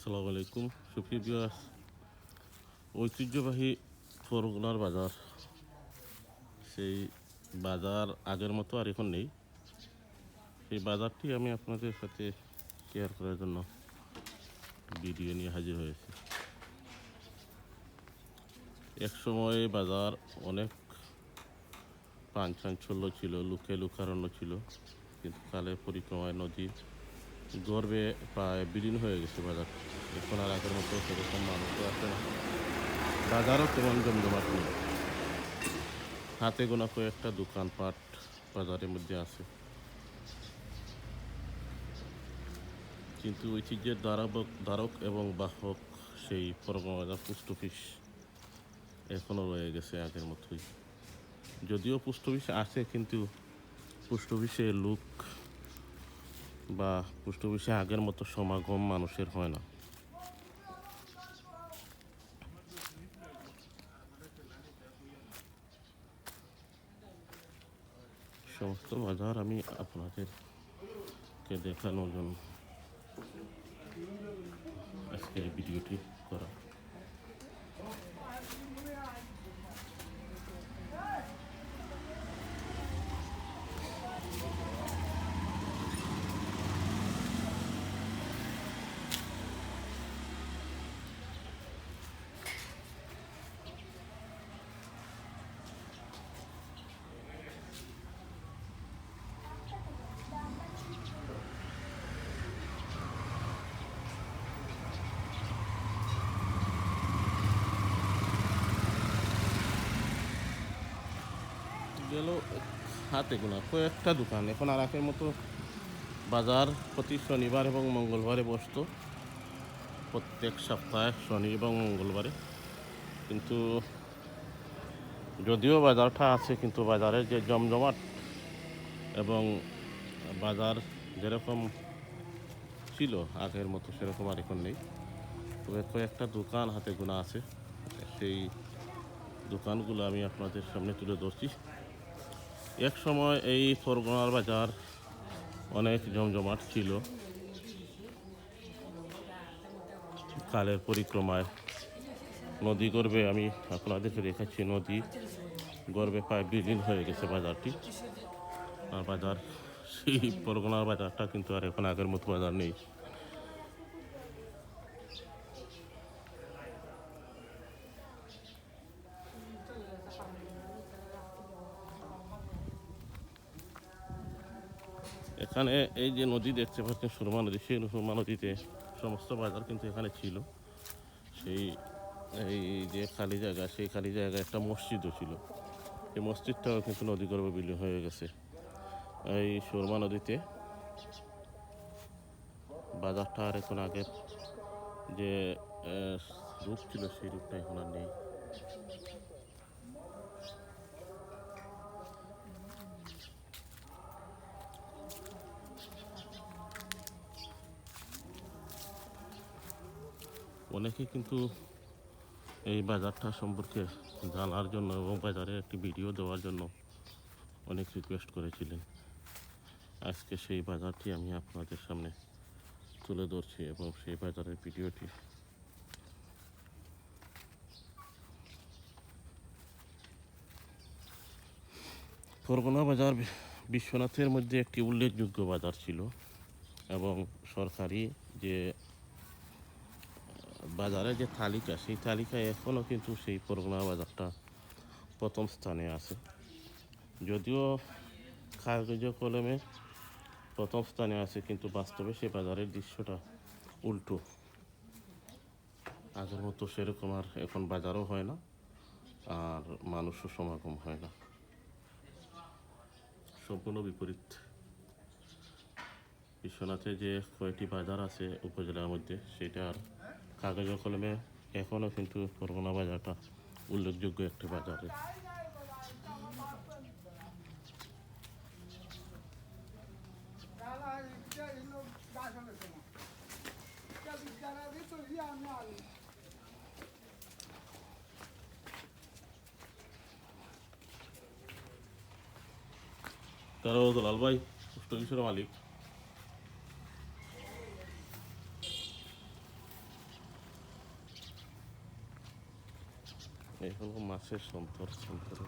আসসালামু আলাইকুম। সুপ্রিয় বিয়াস ঐতিহ্যবাহী ফরগুনার বাজার। সেই বাজার আগের মতো আর এখন নেই। সেই বাজারটি আমি আপনাদের সাথে শেয়ার করার জন্য ভিডিও নিয়ে হাজির হয়েছি। এক সময় বাজার অনেক পান চাঞ্চল্য ছিল লুকে লুকারণ্য ছিল। কিন্তু কালের পরিক্রমায় নদীর গর্বে প্রায় বিলীন হয়ে গেছে বাজার এখন আর আগের মতো সেরকম মানুষও আসে না। বাজারও তেমন জমজমাট নেই। হাতে গোনা কয়েকটা দোকানপাট বাজারের মধ্যে আছে। কিন্তু ঐতিহ্যের দ্বারক দ্বারক এবং বাহক সেই পরগনা বাজার পোস্ট অফিস এখনও রয়ে গেছে আগের মতোই। যদিও পোস্ট অফিস আছে, কিন্তু পোস্ট অফিসে লোক বা পোস্ট অফিসে আগের মতো সমাগম মানুষের হয় না। সমস্ত বাজার আমি আপনাদেরকে দেখানোর জন্য আজকের ভিডিওটি করা। হাতে গোনা। কয়েকটা দোকান। এখন আর আগের মতো বাজার প্রতি শনিবার এবং মঙ্গলবারে বসতো। প্রত্যেক সপ্তাহে শনি এবং মঙ্গলবারে। কিন্তু যদিও বাজারটা আছে, কিন্তু বাজারের যে জমজমাট এবং বাজার যেরকম ছিল, আগের মতো সেরকম আর এখন নেই। তবে কয়েকটা দোকান হাতে গোনা আছে। সেই দোকানগুলো আমি আপনাদের সামনে তুলে ধরছি। এক সময় এই ফরগনার বাজার অনেক জমজমাট ছিল। কালের পরিক্রমায় নদী গর্বে আমি আপনাদেরকে দেখাচ্ছি নদী গর্বে প্রায় বিলীন হয়ে গেছে বাজারটি। আর বাজার, সেই পরগনার বাজারটা কিন্তু আর এখন আগের মতো বাজার নেই। এখানে এই যে নদী দেখতে পাচ্ছেন, সুরমা নদী, সেই সুরমা নদীতে সমস্ত বাজার কিন্তু এখানে ছিল। সেই এই যে খালি জায়গা, সেই খালি জায়গায় একটা মসজিদও ছিল। এই মসজিদটাও কিন্তু নদী গর্ভে বিলীন হয়ে গেছে। এই সুরমা নদীতে বাজারটা আর এখন আগের যে রূপ ছিল সেই রূপটা এখন আর নেই। অনেকে কিন্তু এই বাজারটা সম্পর্কে জানার জন্য এবং বাজারে একটি ভিডিও দেওয়ার জন্য অনেক রিকোয়েস্ট করেছিলেন। আজকে সেই বাজারটি আমি আপনাদের সামনে তুলে ধরছি এবং সেই বাজারের ভিডিওটি ফরগনা বাজার বিশ্বনাথের মধ্যে একটি উল্লেখযোগ্য বাজার ছিল এবং সরকারি যে বাজারে যে তালিকা, সেই তালিকায় এখনও কিন্তু সেই পরগনা বাজারটা প্রথম স্থানে আছে। যদিও কাগজ কলমে প্রথম স্থানে আছে, কিন্তু বাস্তবে সেই বাজারের দৃশ্যটা উল্টো। আগের মতো সেরকম আর এখন বাজারও হয় না, আর মানুষও সমাগম হয় না। সম্পূর্ণ বিপরীত। বিশ্বনাথে যে কয়েকটি বাজার আছে উপজেলার মধ্যে, সেটা আর কাগজ কলমে এখনও কিন্তু পরগনা বাজারটা উল্লেখযোগ্য একটি বাজারে। তারা লাল ভাই মালিক। এখনও মাছের সন্তর সন্তরে